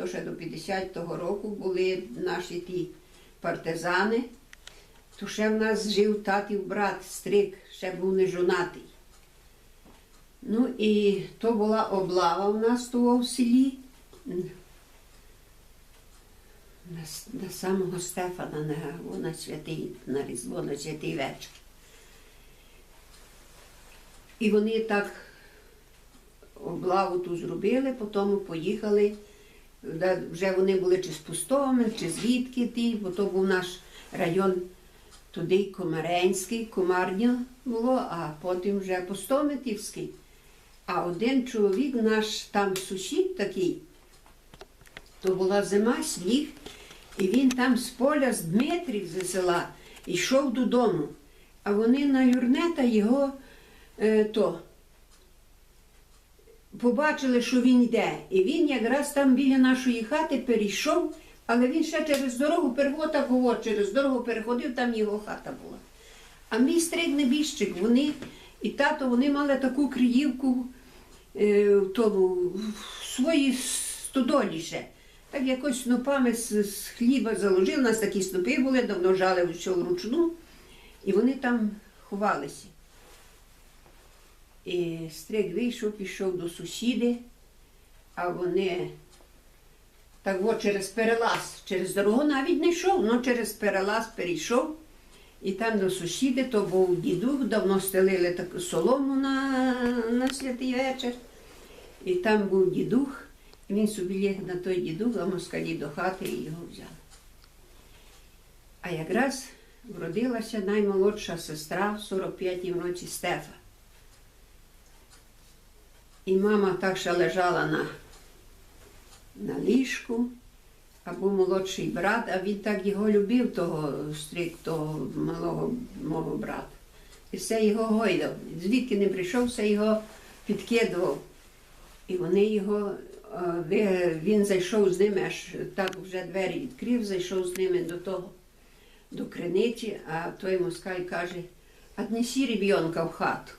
то ще до 50-го року були наші ті партизани, то ще в нас жив татів брат, стрик, ще був не жонатий. Ну і то була облава в нас того в селі. На, на самого Стефана на, на святий, на Різдво, на святий вечір. І вони так облаву ту зробили, потім поїхали. Де Вже вони були чи з Пустомель, чи звідки ті, бо то був наш район туди Комаренський, Комарня було, а потім вже Пустомитівський. А один чоловік наш там сусід такий, то була зима, сніг, і він там з поля, з Дмитрів зі села, йшов додому. А вони на юрнета його е, то побачили, що він йде. І він якраз там біля нашої хати перейшов, але він ще через дорогу переходив, так говорить, через дорогу переходив, там його хата була. А мій стрик небіжчик, вони і тато, вони мали таку криївку е, в в своїй стодолі ще. Так якось снопами з, з хліба заложили. У нас такі снопи були, давно жали все вручну, і вони там ховалися. І стрик вийшов, пішов до сусіди, а вони так от через перелаз, через дорогу навіть не йшов, але через перелаз перейшов. І там до сусіди, то був дідух, давно стелили таку солому на, на святий вечір. І там був дідух, і він собі ліг на той дідух, а москалі до хати і його взяли. А якраз вродилася наймолодша сестра в 45-м році Стефа. І мама так ще лежала на, на ліжку, а був молодший брат, а він так його любив, того стрик, того малого мого брата. І все його гойдав. Звідки не прийшов, все його підкидував. І вони його, він зайшов з ними, аж так вже двері відкрив, зайшов з ними до того, до криниці, а той москаль каже, отнесі ребенка в хату.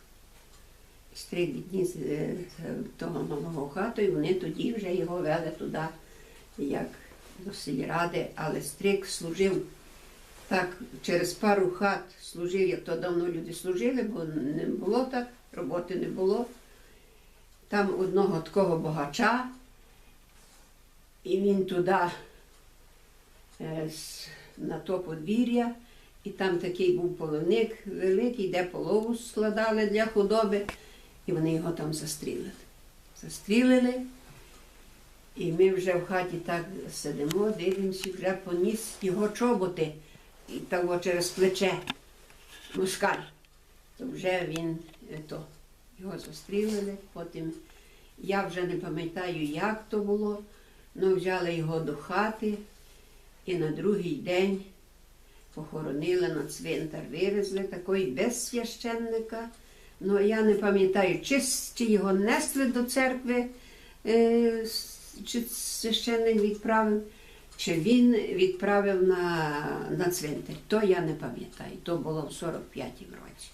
Стрик відніс е, того малого хату, і вони тоді вже його вели туди, як до сільради, але стрик служив так через пару хат служив, як то давно люди служили, бо не було так, роботи не було. Там одного такого богача, і він туди е, на то подвір'я, і там такий був половник великий, де полову складали для худоби, і вони його там застрілили. Застрілили. І ми вже в хаті так сидимо, дивимося, вже поніс його чоботи і того через плече москаль. То вже він е, то, його застрілили. Потім я вже не пам'ятаю, як то було, але взяли його до хати і на другий день похоронили на цвинтар, вивезли такий без священника. Ну, я не пам'ятаю, чи, чи його несли до церкви, е, чи священник відправив, чи він відправив на, на цвинтар. То я не пам'ятаю. То було в 45-му році.